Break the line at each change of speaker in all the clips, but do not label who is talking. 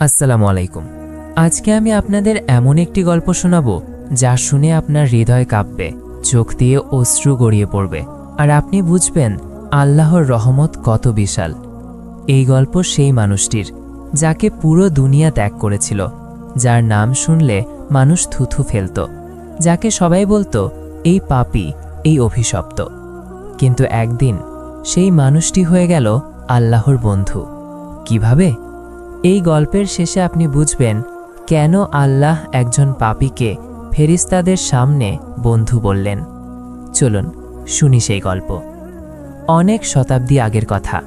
আসসালামু আলাইকুম। আজকে আমি আপনাদের এমন একটি গল্প শোনাবো যা শুনে আপনার হৃদয় কাঁপবে, চোখ দিয়ে অশ্রু গড়িয়ে পড়বে আর আপনি বুঝবেন আল্লাহর রহমত কত বিশাল। এই গল্প সেই মানুষটির, যাকে পুরো দুনিয়া ত্যাগ করেছিল, যার নাম শুনলে মানুষ থুথু ফেলত, যাকে সবাই বলতো, এই পাপি, এই অভিশপ্ত। কিন্তু একদিন সেই মানুষটি হয়ে গেল আল্লাহর বন্ধু। কীভাবে? এই গল্পের শেষে আপনি বুঝবেন, কেন আল্লাহ একজন পাপীকে ফেরিস্তাদের সামনে বন্ধু বললেন। চলুন, শুনি সেই গল্প। অনেক শতাব্দী আগের কথা।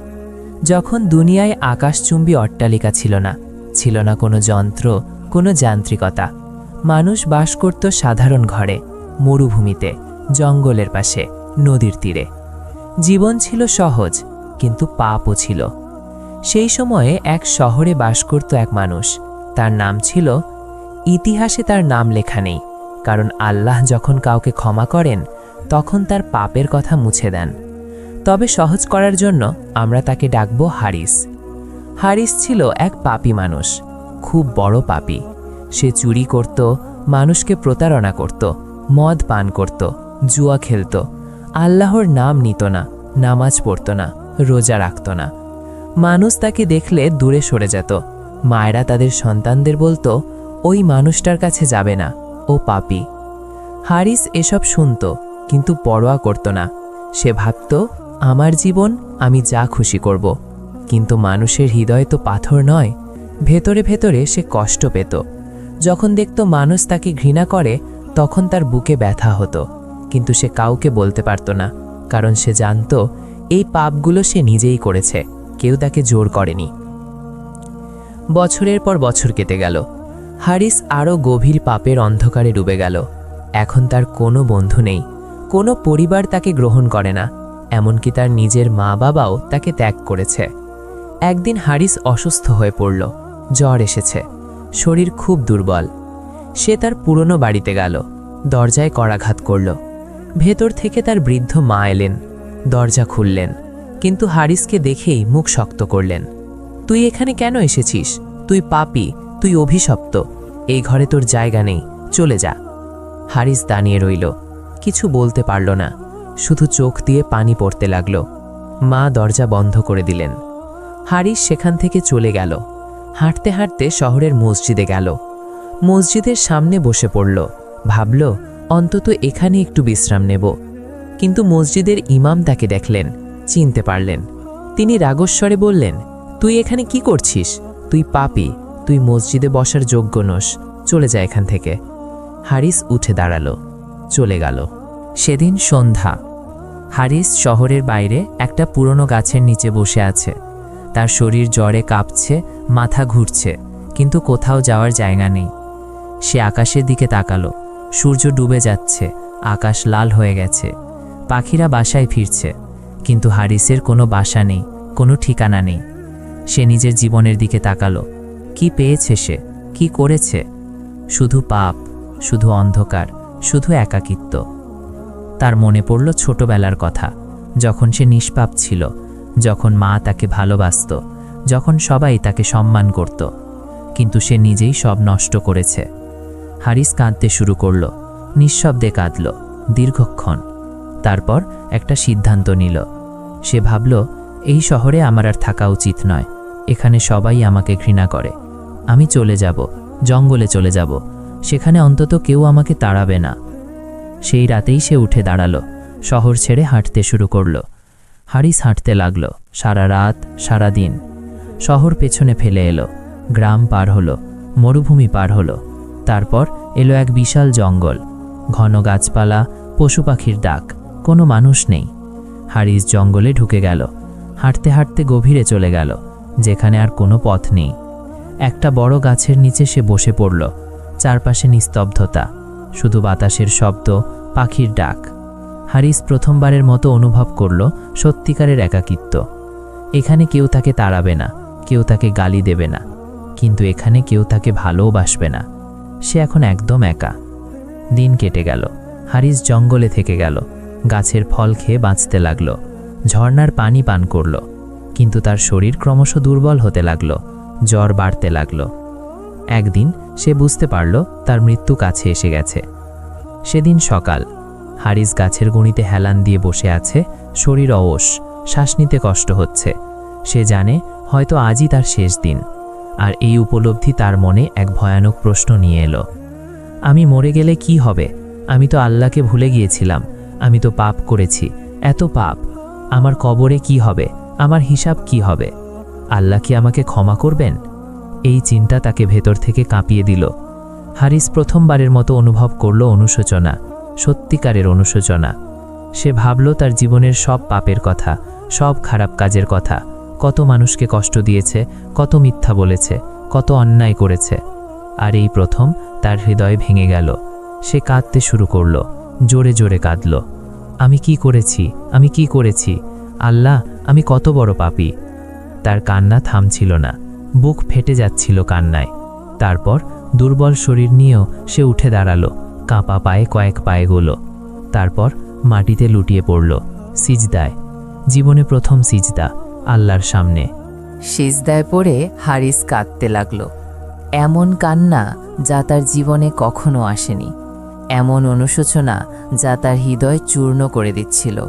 যখন দুনিয়ায় আকাশচুম্বী অট্টালিকা ছিল না ছিল না কোনো যন্ত্র, কোনো যান্ত্রিকতা। মানুষ বাস করত সাধারণ ঘরে, মরুভূমিতে, জঙ্গলের পাশে, নদীর তীরে। জীবন ছিল সহজ, কিন্তু পাপও ছিল। সেই সময়ে এক শহরে বাস করত এক মানুষ। তার নাম ছিল, ইতিহাসে তার নাম লেখা নেই, কারণ আল্লাহ যখন কাউকে ক্ষমা করেন, তখন তার পাপের কথা মুছে দেন। তবে সহজ করার জন্য আমরা তাকে ডাকব হারিস। হারিস ছিল এক পাপী মানুষ, খুব বড় পাপী। সে চুরি করত, মানুষকে প্রতারণা করত, মদ পান করত, জুয়া খেলত। আল্লাহর নাম নিত না, নামাজ পড়ত না, রোজা রাখত না। মানুষ তাকে দেখলে দূরে সরে যেত। মায়েরা তাদের সন্তানদের বলতো, ওই মানুষটার কাছে যাবে না, ও পাপি। হারিস এসব শুনত, কিন্তু পরোয়া করত না। সে ভাবত, আমার জীবন আমি যা খুশি করব। কিন্তু মানুষের হৃদয় তো পাথর নয়, ভেতরে ভেতরে সে কষ্ট পেত। যখন দেখত মানুষ তাকে ঘৃণা করে, তখন তার বুকে ব্যথা হতো। কিন্তু সে কাউকে বলতে পারত না, কারণ সে জানত, এই পাপগুলো সে নিজেই করেছে। কেউ তাকে জোর করেনি। বছরের পর বছর কেটে গেল। হারিস আরও গভীর পাপের অন্ধকারে ডুবে গেল। এখন তার কোনো বন্ধু নেই। কোনো পরিবার তাকে গ্রহণ করে না। এমনকি তার নিজের মা বাবাও তাকে ত্যাগ করেছে। একদিন হারিস অসুস্থ হয়ে পড়ল। জ্বর এসেছে। শরীর খুব দুর্বল। সে তার পুরনো বাড়িতে গেল। দরজায় করাঘাত করল। ভেতর থেকে তার বৃদ্ধ মা এলেন। দরজা খুললেন। কিন্তু হারিসকে দেখেই মুখ শক্ত করলেন। তুই এখানে কেন এসেছিস? তুই পাপি, তুই অভিশপ্ত। এই ঘরে তোর জায়গা নেই, চলে যা। হারিস দাঁড়িয়ে রইল। কিছু বলতে পারল না। শুধু চোখ দিয়ে পানি পড়তে লাগল। মা দরজা বন্ধ করে দিলেন। হারিস সেখান থেকে চলে গেল। হাঁটতে হাঁটতে শহরের মসজিদে গেল। মসজিদের সামনে বসে পড়ল। ভাবল, অন্তত এখানে একটু বিশ্রাম নেব। কিন্তু মসজিদের ইমাম তাকে দেখলেন। চিনতে পারলেন। তিনি রাগস্বরে বললেন, তুই এখানে কি করছিস? তুই পাপি। তুই মসজিদে বসার যোগ্য নোস। চলে যা এখান থেকে। হারিস উঠে দাঁড়াল, চলে গেল। সেদিন সন্ধ্যা। হারিস শহরের বাইরে একটা পুরনো গাছের নিচে বসে আছে। তার শরীর জ্বরে কাঁপছে, মাথা ঘুরছে, কিন্তু কোথাও যাওয়ার জায়গা নেই। সে আকাশের দিকে তাকালো। সূর্য ডুবে যাচ্ছে, আকাশ লাল হয়ে গেছে। পাখিরা বাসায় ফিরছে। কিন্তু হারিসের কোনো বাসা নেই, কোনো ঠিকানা নেই। সে নিজের জীবনের দিকে তাকালো। কি পেয়েছে সে? কি করেছে? শুধু পাপ, শুধু অন্ধকার, শুধু একাকিত্ব। তার মনে পড়ল ছোটবেলার কথা। যখন সে নিষ্পাপ ছিল, যখন মা তাকে ভালোবাসত, যখন সবাই তাকে সম্মান করত, কিন্তু সে নিজেই সব নষ্ট করেছে। হারিস কাঁদতে শুরু করল, নিঃশব্দে কাঁদল, দীর্ঘক্ষণ। তারপর একটা সিদ্ধান্ত নিল। সে ভাবল, এই শহরে আমার আর থাকা উচিত নয়। এখানে সবাই আমাকে ঘৃণা করে। আমি চলে যাব, জঙ্গলে চলে যাব। সেখানে অন্তত কেউ আমাকে তাড়াবে না। সেই রাতেই সে উঠে দাঁড়াল, শহর ছেড়ে হাঁটতে শুরু করল। হারিস হাঁটতে লাগল, সারা রাত, সারা দিন। শহর পেছনে ফেলে এলো, গ্রাম পার হলো, মরুভূমি পার হলো। তারপর এলো এক বিশাল জঙ্গল, ঘন গাছপালা, পশু পাখির ডাক। কোনো মানুষ নেই। হারিস জঙ্গলে ঢুকে গেল। হাঁটতে হাঁটতে গভীরে চলে গেল, যেখানে আর কোনো পথ নেই। একটা বড় গাছের নিচে সে বসে পড়ল। চারপাশে নিস্তব্ধতা, শুধু বাতাসের শব্দ, পাখির ডাক। হারিস প্রথমবারের মতো অনুভব করল সত্যিকারের একাকিত্ব। এখানে কেউ তাকে তাড়াবে না, কেউ তাকে গালি দেবে না, কিন্তু এখানে কেউ তাকে ভালোবাসবে না। সে এখন একদম একা। দিন কেটে গেল। হারিস জঙ্গলে থেকে গেল। গাছের ফল খেয়ে বাঁচতে লাগল। ঝর্ণার পানি পান করল, কিন্তু তার শরীর ক্রমশ দুর্বল হতে লাগল, জ্বর বাড়তে লাগল। একদিন সে বুঝতে পারল, তার মৃত্যু কাছে এসে গেছে। সেদিন সকাল, হারিস গাছের গণিতে হেলান দিয়ে বসে আছে, শরীর অবশ, শ্বাস নিতে কষ্ট হচ্ছে। সে জানে, হয়তো আজই তার শেষ দিন। আর এই উপলব্ধি তার মনে এক ভয়ানক প্রশ্ন নিয়ে এলো। আমি মরে গেলে কি হবে? আমি তো আল্লাহকে ভুলে গিয়েছিলাম। আমি তো পাপ করেছি। এত পাপ। আমার কবরে কি হবে? আমার হিসাব কি হবে? আল্লাহ কি আমাকে ক্ষমা করবেন? এই চিন্তা তাকে ভেতর থেকে কাঁপিয়ে দিল। হারিস প্রথমবারের মতো অনুভব করল অনুশোচনা, সত্যিকারের অনুশোচনা। সে ভাবল তার জীবনের সব পাপের কথা, সব খারাপ কাজের কথা, কত মানুষকে কষ্ট দিয়েছে, কত মিথ্যা বলেছে, কত অন্যায় করেছে। আর এই প্রথম তার হৃদয় ভেঙে গেল। সে কাঁদতে শুরু করল। জোরে জোরে কাঁদল। আমি কি করেছি? আমি কি করেছি? আল্লাহ, আমি কত বড় পাপি। তার কান্না থামছিল না। বুক ফেটে যাচ্ছিল কান্নায়। তারপর দুর্বল শরীর নিয়েও সে উঠে দাঁড়াল, কাঁপা পায়ে কয়েক পায়ে গোলো। তারপর মাটিতে লুটিয়ে পড়ল, সিজদায়। জীবনে প্রথম সিজদা, আল্লাহর সামনে।
সিজদায় পড়ে হারিস কাঁদতে লাগল। এমন কান্না যা তার জীবনে কখনো আসেনি। এমন অনুশোচনা যা তার হৃদয় চূর্ণ করে দিচ্ছিল।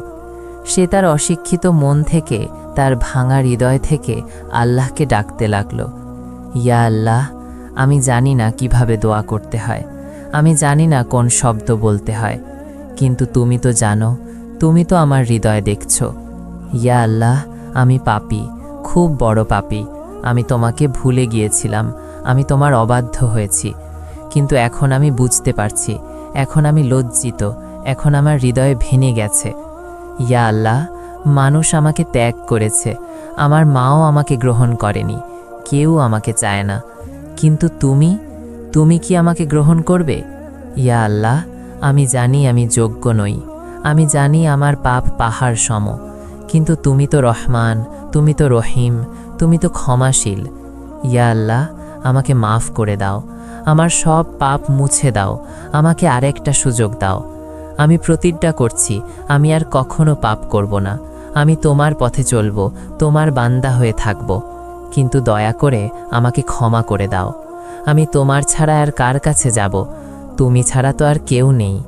সে তার অশিক্ষিত মন থেকে, তার ভাঙা হৃদয় থেকে আল্লাহকে ডাকতে লাগল। ইয়া আল্লাহ, আমি জানি না কীভাবে দোয়া করতে হয়। আমি জানি না কোন শব্দ বলতে হয়। কিন্তু তুমি তো জানো, তুমি তো আমার হৃদয় দেখছ। ইয়া আল্লাহ, আমি পাপি, খুব বড় পাপি। আমি তোমাকে ভুলে গিয়েছিলাম, আমি তোমার অবাধ্য হয়েছি। কিন্তু এখন আমি বুঝতে পারছি এখন আমি লজ্জিত, এখন আমার হৃদয় ভেঙে গেছে। ইয়া আল্লাহ, মানুষ আমাকে ত্যাগ করেছে, আমার মাও আমাকে গ্রহণ করেনি, কেউ আমাকে চায় না। কিন্তু তুমি তুমি কি আমাকে গ্রহণ করবে? ইয়া আল্লাহ, আমি জানি আমি যোগ্য নই, আমি জানি আমার পাপ পাহাড় সম, কিন্তু তুমি তো রহমান, তুমি তো রহিম, তুমি তো ক্ষমাশীল। ইয়া আল্লাহ, আমাকে মাফ করে দাও আমার সব পাপ মুছে দাও, আমাকে আরেকটা সুযোগ দাও। আমি প্রতিজ্ঞা করছি, আমি আর কখনো পাপ করব না। আমি তোমার পথে চলব, তোমার বান্দা হয়ে থাকব। কিন্তু দয়া করে আমাকে ক্ষমা করে দাও। আমি তোমার ছাড়া আর কার কাছে যাব? তুমি ছাড়া তো আর কেউ নেই।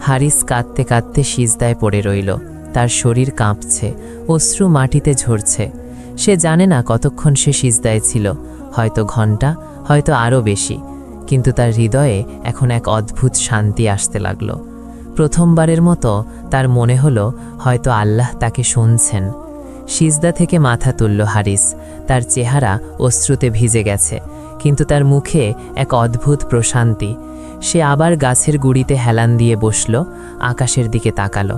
হারিস কাঁদতে কাঁদতে সিজদায় পড়ে রইল। তার শরীর কাঁপছে, অশ্রু মাটিতে ঝরছে। সে জানে না কতক্ষণ সে সিজদায় ছিল। হয়তো ঘণ্টা হয়তো আরও বেশি। কিন্তু তার হৃদয়ে এখন এক অদ্ভুত শান্তি আসতে লাগল। প্রথমবারের মতো তার মনে হলো হয়তো আল্লাহ তাকে শুনছেন। সিজদা থেকে মাথা তুলল হারিস। তার চেহারা অশ্রুতে ভিজে গেছে, কিন্তু তার মুখে এক অদ্ভুত প্রশান্তি। সে আবার গাছের গুড়িতে হেলান দিয়ে বসল, আকাশের দিকে তাকালো।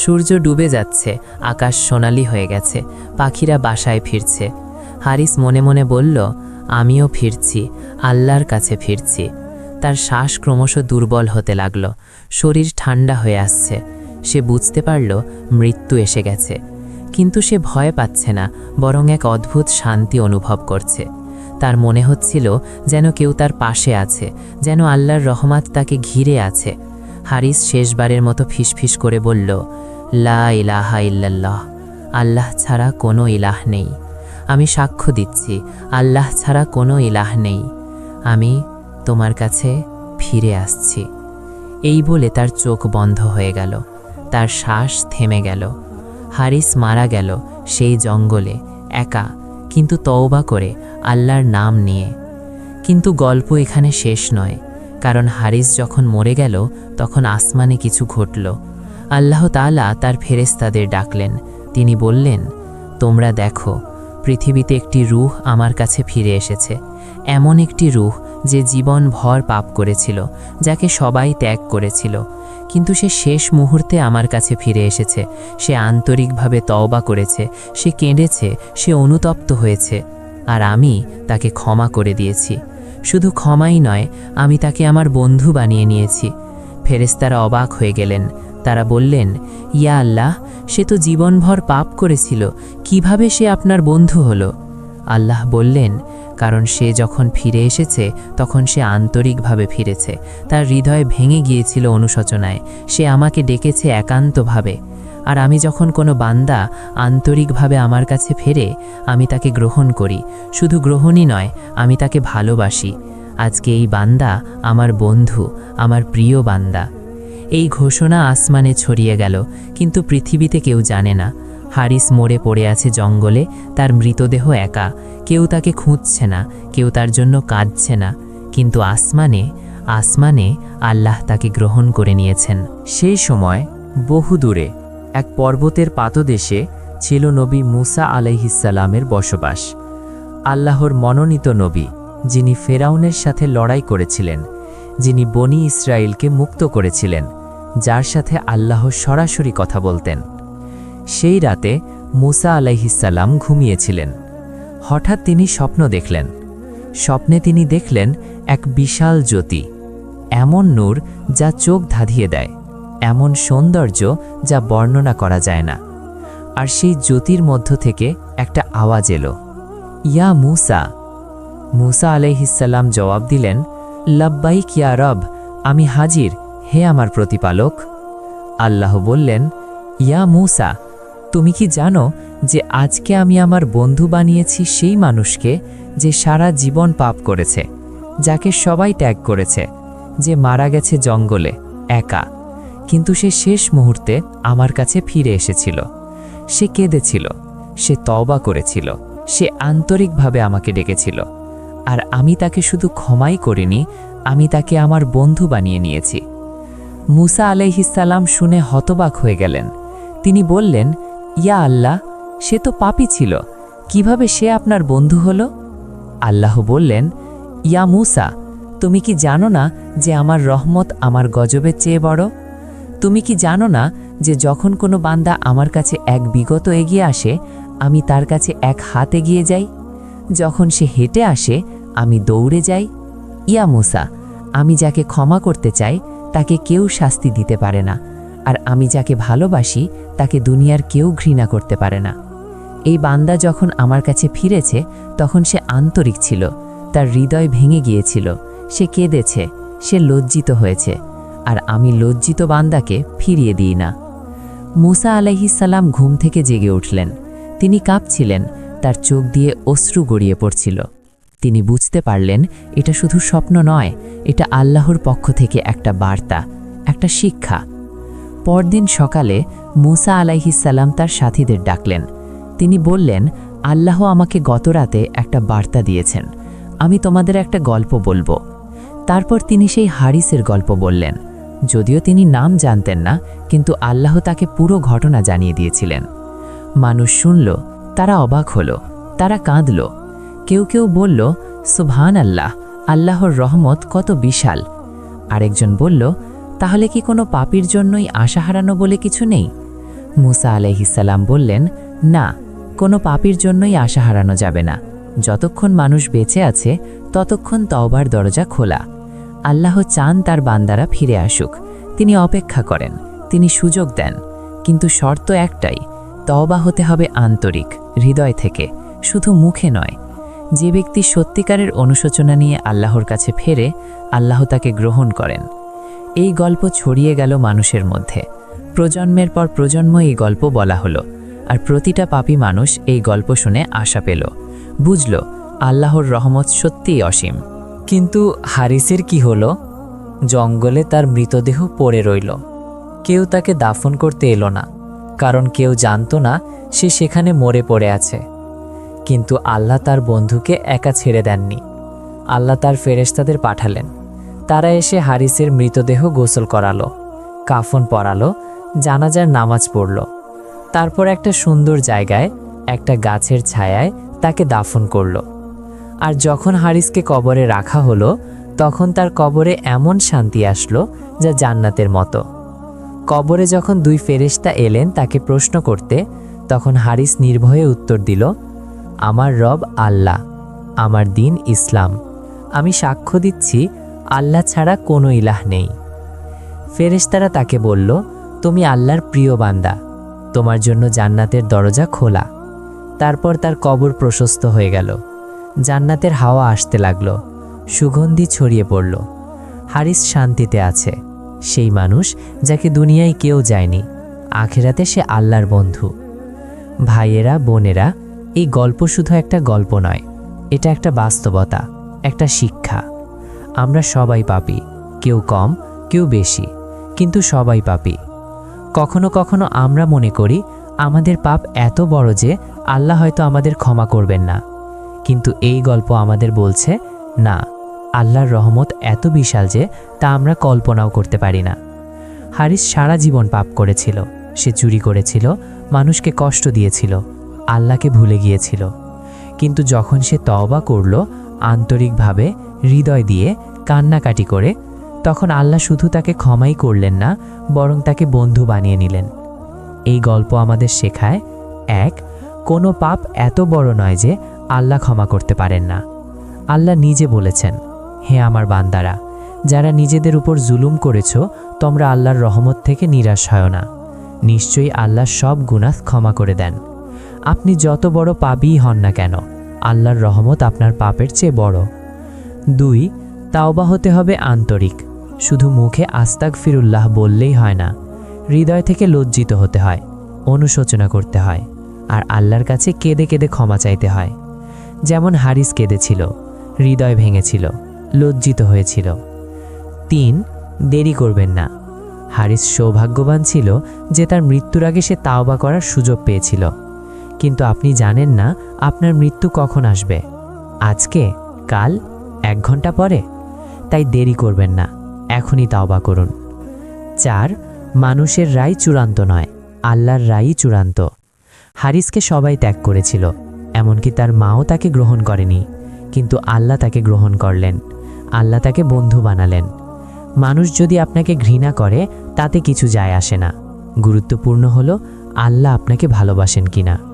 সূর্য ডুবে যাচ্ছে, আকাশ সোনালি হয়ে গেছে, পাখিরা বাসায় ফিরছে। হারিস মনে মনে বলল আমিও ফিরছি, আল্লাহর কাছে ফিরছি। তার শ্বাস ক্রমশ দুর্বল হতে লাগল, শরীর ঠান্ডা হয়ে আসছে। সে বুঝতে পারল মৃত্যু এসে গেছে। কিন্তু সে ভয় পাচ্ছে না, বরং এক অদ্ভুত শান্তি অনুভব করছে। তার মনে হচ্ছিল যেন কেউ তার পাশে আছে, যেন আল্লাহর রহমাত তাকে ঘিরে আছে। হারিস শেষবারের মতো ফিসফিস করে বলল, লা ইলাহা ইল্লাল্লাহ, আল্লাহ ছাড়া কোনো ইলাহ নেই। আমি সাক্ষ্য দিচ্ছি, আল্লাহ ছাড়া কোনো ইলাহ নেই। আমি তোমার কাছে ফিরে আসছি। এই বলে তার চোখ বন্ধ হয়ে গেল, তার শ্বাস থেমে গেল। হারিস মারা গেল সেই জঙ্গলে, একা, কিন্তু তওবা করে আল্লাহর নাম নিয়ে। কিন্তু গল্প এখানে শেষ নয়, কারণ হারিস যখন মরে গেল, তখন আসমানে কিছু ঘটল। আল্লাহ তাআলা তার ফেরেস্তাদের ডাকলেন, তিনি বললেন, তোমরা দেখো পৃথিবীতে একটি রুহ আমার কাছে ফিরে এসেছে, এমন একটি রুহ যে জীবন ভর পাপ করেছিল, যাকে সবাই ত্যাগ করেছিল। কিন্তু সে শেষ মুহূর্তে আমার কাছে ফিরে এসেছে, সে আন্তরিকভাবে তওবা করেছে, সে কেঁদেছে, সে অনুতপ্ত হয়েছে, আর আমি তাকে ক্ষমা করে দিয়েছি। শুধু ক্ষমাই নয়, আমি তাকে আমার বন্ধু বানিয়ে নিয়েছি। ফেরেস্তারা অবাক হয়ে গেলেন তারা বললেন, ইয়া আল্লাহ, সে তো জীবনভর পাপ করেছিল, কীভাবে সে আপনার বন্ধু হলো? আল্লাহ বললেন, কারণ সে যখন ফিরে এসেছে, তখন সে আন্তরিকভাবে ফিরেছে। তার হৃদয় ভেঙে গিয়েছিল অনুশোচনায়। সে আমাকে ডেকেছে একান্তভাবে। আর আমি যখন কোনো বান্দা আন্তরিকভাবে আমার কাছে ফেরে, আমি তাকে গ্রহণ করি। শুধু গ্রহণই নয়, আমি তাকে ভালোবাসি। আজকে এই বান্দা আমার বন্ধু, আমার প্রিয় বান্দা। এই ঘোষণা আসমানে ছড়িয়ে গেল, কিন্তু পৃথিবীতে কেউ জানে না। হারিস মরে পড়ে আছে জঙ্গলে, তার মৃতদেহ একা। কেউ তাকে খুঁজছে না, কেউ তার জন্য কাঁদছে না। কিন্তু আসমানে আসমানে আল্লাহ তাকে গ্রহণ করে নিয়েছেন। সেই সময় বহু দূরে এক পর্বতের পাতদেশে ছিল নবী মুসা আলাইহিসালামের বসবাস। আল্লাহর মনোনীত নবী, যিনি ফেরাউনের সাথে লড়াই করেছিলেন, যিনি বনি ইসরায়েলকে মুক্ত করেছিলেন। যার সাথে আল্লাহ সরাসরি কথা বলতেন। সেই রাতে মুসা আলাইহিসাল্লাম ঘুমিয়েছিলেন। হঠাৎ তিনি স্বপ্ন দেখলেন। স্বপ্নে তিনি দেখলেন এক বিশাল জ্যোতি, এমন নূর যা চোখ ধাঁধিয়ে দেয়, এমন সৌন্দর্য যা বর্ণনা করা যায় না। আর সেই জ্যোতির মধ্য থেকে একটা আওয়াজ এলো, ইয়া মুসা! মুসা আলাইহিসাল্লাম জবাব দিলেন, লব্বাইক ইয়া রব, আমি হাজির হে আমার প্রতিপালক। আল্লাহ বললেন, ইয়া মুসা, তুমি কি জানো যে আজকে আমি আমার বন্ধু বানিয়েছি সেই মানুষকে যে সারা জীবন পাপ করেছে, যাকে সবাই ত্যাগ করেছে, যে মারা গেছে জঙ্গলে, একা। কিন্তু সে শেষ মুহূর্তে আমার কাছে ফিরে এসেছিল। সে কেঁদেছিল, সে তওবা করেছিল, সে আন্তরিকভাবে আমাকে ডেকেছিল। আর আমি তাকে শুধু ক্ষমাই করিনি, আমি তাকে আমার বন্ধু বানিয়ে নিয়েছি। মুসা আলাইহিসাল্লাম শুনে হতবাক হয়ে গেলেন। তিনি বললেন, ইয়া আল্লাহ, সে তো পাপি ছিল, কীভাবে সে আপনার বন্ধু হল? আল্লাহ বললেন, ইয়া মুসা, তুমি কি জানো না যে আমার রহমত আমার গজবের চেয়ে বড়? তুমি কি জানো না যে যখন কোনো বান্দা আমার কাছে এক বিগত এগিয়ে আসে, আমি তার কাছে এক হাত এগিয়ে যাই? যখন সে হেঁটে আসে, আমি দৌড়ে যাই? ইয়া মুসা, আমি যাকে ক্ষমা করতে চাই তাকে কেউ শাস্তি দিতে পারে না, আর আমি যাকে ভালোবাসি তাকে দুনিয়ার কেউ ঘৃণা করতে পারে না। এই বান্দা যখন আমার কাছে ফিরেছে, তখন সে আন্তরিক ছিল, তার হৃদয় ভেঙে গিয়েছিল, সে কেঁদেছে, সে লজ্জিত হয়েছে, আর আমি লজ্জিত বান্দাকে ফিরিয়ে দিই না। মুসা আলাইহিসাল্লাম ঘুম থেকে জেগে উঠলেন, তিনি কাঁপছিলেন, তার চোখ দিয়ে অশ্রু গড়িয়ে পড়ছিল। তিনি বুঝতে পারলেন এটা শুধু স্বপ্ন নয়, এটা আল্লাহর পক্ষ থেকে একটা বার্তা, একটা শিক্ষা। পরদিন সকালে মুসা আলাইহিসাল্লাম তার সাথীদের ডাকলেন। তিনি বললেন, আল্লাহ আমাকে গতরাতে একটা বার্তা দিয়েছেন। আমি তোমাদের একটা গল্প বলব। তারপর তিনি সেই হারিসের গল্প বললেন। যদিও তিনি নাম জানতেন না, কিন্তু আল্লাহ তাকে পুরো ঘটনা জানিয়ে দিয়েছিলেন। মানুষ শুনল, তারা অবাক হলো, তারা কাঁদল। কেউ কেউ বলল সুবহান আল্লাহ আল্লাহর রহমত কত বিশাল। আরেকজন বলল, তাহলে কি কোনো পাপির জন্যই আশা হারানো বলে কিছু নেই? মুসা আলাইহিসাল্লাম বললেন, না, কোনো পাপির জন্যই আশা হারানো যাবে না। যতক্ষণ মানুষ বেঁচে আছে, ততক্ষণ তওবার দরজা খোলা। আল্লাহ চান তার বান্দারা ফিরে আসুক। তিনি অপেক্ষা করেন, তিনি সুযোগ দেন। কিন্তু শর্ত একটাই, তওবা হতে হবে আন্তরিক, হৃদয় থেকে, শুধু মুখে নয়। যে ব্যক্তি সত্যিকারের অনুশোচনা নিয়ে আল্লাহর কাছে ফেরে, আল্লাহ তাকে গ্রহণ করেন। এই গল্প ছড়িয়ে গেল মানুষের মধ্যে। প্রজন্মের পর প্রজন্ম এই গল্প বলা হলো, আর প্রতিটা পাপী মানুষ এই গল্প শুনে আশা পেল। বুঝল, আল্লাহর রহমত সত্যিই অসীম।
কিন্তু হারিসের কি হলো? জঙ্গলে তার মৃতদেহ পড়ে রইল। কেউ তাকে দাফন করতে এলো না, কারণ কেউ জানতো না সে সেখানে মরে পড়ে আছে। কিন্তু আল্লাহ তার বন্ধুকে একা ছেড়ে দেননি। আল্লাহ তার ফেরেশতাদের পাঠালেন। তারা এসে হারিসের মৃতদেহ গোসল করালো, কাফন পরালো, জানাজার নামাজ পড়ল। তারপর একটা সুন্দর জায়গায়, একটা গাছের ছায়ায় তাকে দাফন করল। আর যখন হারিসকে কবরে রাখা হলো, তখন তার কবরে এমন শান্তি আসলো যা জান্নাতের মতো। কবরে যখন দুই ফেরেশতা এলেন তাকে প্রশ্ন করতে, তখন হারিস নির্ভয়ে উত্তর দিল আমার রব আল্লাহ, আমার দিন ইসলাম। আমি সাক্ষ্য দিচ্ছি, আল্লাহ ছাড়া কোনো ইলাহ নেই। ফেরেশতারা তাকে বলল, তুমি আল্লাহর প্রিয় বান্দা, তোমার জন্য জান্নাতের দরজা খোলা। তারপর তার কবর প্রশস্ত হয়ে গেল। জান্নাতের হাওয়া আসতে লাগল, সুগন্ধি ছড়িয়ে পড়ল। হারিস শান্তিতে আছে, সেই মানুষ যাকে দুনিয়ায় কেউ যায়নি, আখেরাতে সে আল্লাহর বন্ধু। ভাইয়েরা, বোনেরা এই গল্প শুধু একটা গল্প নয়, এটা একটা বাস্তবতা, একটা শিক্ষা। আমরা সবাই পাপি, কেউ কম, কেউ বেশি, কিন্তু সবাই পাপি। কখনো কখনো আমরা মনে করি, আমাদের পাপ এত বড় যে আল্লাহ হয়তো আমাদের ক্ষমা করবেন না। কিন্তু এই গল্প আমাদের বলছে, না, আল্লাহর রহমত এত বিশাল যে তা আমরা কল্পনাও করতে পারি না। হারিস সারা জীবন পাপ করেছিল, সে চুরি করেছিল, মানুষকে কষ্ট দিয়েছিল আল্লাহকে ভুলে গিয়েছিল। কিন্তু যখন সে তওবা করল, আন্তরিকভাবে হৃদয় দিয়ে কান্নাকাটি করে, তখন আল্লাহ শুধু তাকে ক্ষমাই করলেন না, বরং তাকে বন্ধু বানিয়ে নিলেন। এই গল্প আমাদের শেখায়, এক, কোনো পাপ এত বড় নয় যে আল্লাহ ক্ষমা করতে পারেন না। আল্লাহ নিজে বলেছেন, হে আমার বান্দারা, যারা নিজেদের উপর জুলুম করেছ, তোমরা আল্লাহর রহমত থেকে নিরাশ হয় না। নিশ্চয়ই আল্লাহ সব গুনাহ ক্ষমা করে দেন। আপনি যত বড় পাপই হন না কেন, আল্লাহর রহমত আপনার পাপের চেয়ে বড়। দুই, তাওবা হতে হবে আন্তরিক, শুধু মুখে আস্তাক ফিরুল্লাহ বললেই হয় না, হৃদয় থেকে লজ্জিত হতে হয়, অনুশোচনা করতে হয়, আর আল্লাহর কাছে কেঁদে কেঁদে ক্ষমা চাইতে হয়। যেমন হারিস কেঁদেছিল, হৃদয় ভেঙেছিল, লজ্জিত হয়েছিল। তিন, দেরি করবেন না, হারিস সৌভাগ্যবান ছিল যে তার মৃত্যুর আগে সে তাওবা করার সুযোগ পেয়েছিল। কিন্তু আপনি জানেন না আপনার মৃত্যু কখন আসবে। আজকে, কাল, এক ঘণ্টা পরে। তাই দেরি করবেন না, এখনই তাওবা করুন। চার, মানুষের রায় চূড়ান্ত নয়, আল্লাহর রায়ই চূড়ান্ত। হারিসকে সবাই ত্যাগ করেছিল, এমনকি তার মাও তাকে গ্রহণ করেনি, কিন্তু আল্লাহ তাকে গ্রহণ করলেন, আল্লাহ তাকে বন্ধু বানালেন। মানুষ যদি আপনাকে ঘৃণা করে, তাতে কিছু যায় আসে না। গুরুত্বপূর্ণ হলো, আল্লাহ আপনাকে ভালোবাসেন কিনা।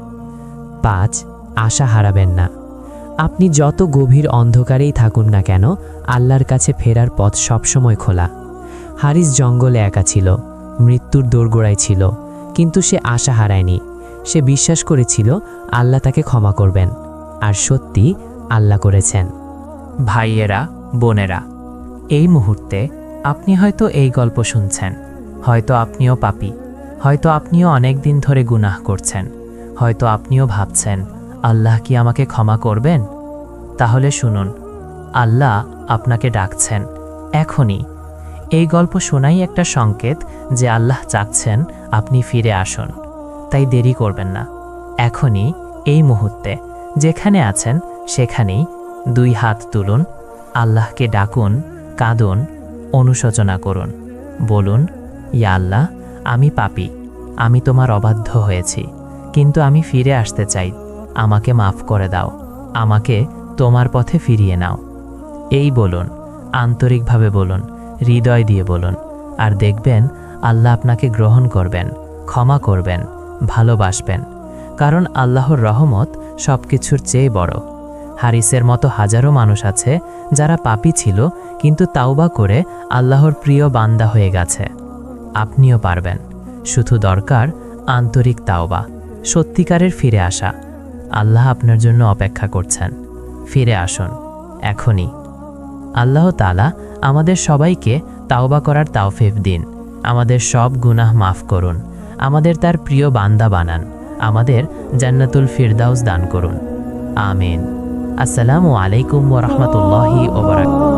পাঁচ আশা হারাবেন না। আপনি যত গভীর অন্ধকারেই থাকুন না কেন, আল্লাহর কাছে ফেরার পথ সবসময় খোলা। হারিস জঙ্গলে একা ছিল, মৃত্যুর দোরগোড়ায় ছিল, কিন্তু সে আশা হারায়নি। সে বিশ্বাস করেছিল, আল্লাহ তাকে ক্ষমা করবেন। আর সত্যি আল্লাহ করেছেন। ভাইয়েরা, বোনেরা, এই মুহূর্তে আপনি হয়তো এই গল্প শুনছেন। হয়তো আপনিও পাপি। হয়তো আপনিও অনেক দিন ধরে গুনাহ করছেন। হয়তো আপনিও ভাবছেন, আল্লাহ কি আমাকে ক্ষমা করবেন? তাহলে শুনুন, আল্লাহ আপনাকে ডাকছেন, এখনই। এই গল্প শোনাই একটা সংকেত যে আল্লাহ চাচ্ছেন আপনি ফিরে আসুন। তাই দেরি করবেন না। এখনই, এই মুহূর্তে, যেখানে আছেন, সেখানেই দুই হাত তুলুন, আল্লাহকে ডাকুন, কাঁদুন, অনুশোচনা করুন। বলুন, ইয়া আল্লাহ, আমি পাপি, আমি তোমার অবাধ্য হয়েছি। কিন্তু আমি ফিরে আসতে চাই। আমাকে মাফ করে দাও। আমাকে তোমার পথে ফিরিয়ে নাও। এই বলুন, আন্তরিকভাবে বলুন, হৃদয় দিয়ে বলুন। আর দেখবেন, আল্লাহ আপনাকে গ্রহণ করবেন, ক্ষমা করবেন, ভালোবাসবেন। কারণ আল্লাহর রহমত সব কিছুর চেয়ে বড়। হারিসের মতো হাজারো মানুষ আছে যারা পাপী ছিল, কিন্তু তাওবা করে আল্লাহর প্রিয় বান্দা হয়ে গেছে। আপনিও পারবেন। শুধু দরকার আন্তরিক তাওবা। সত্যিকারের ফিরে আসা। আল্লাহ আপনার জন্য অপেক্ষা করছেন। ফিরে আসুন, এখনই। আল্লাহ তালা আমাদের সবাইকে তাওবা করার তাওফিফ দিন। আমাদের সব গুনাহ মাফ করুন। আমাদের তার প্রিয় বান্দা বানান। আমাদের জান্নাতুল ফিরদাউস দান করুন। আমিন। আসসালামু আলাইকুম ওরহমতুল্লাহি ওবরাক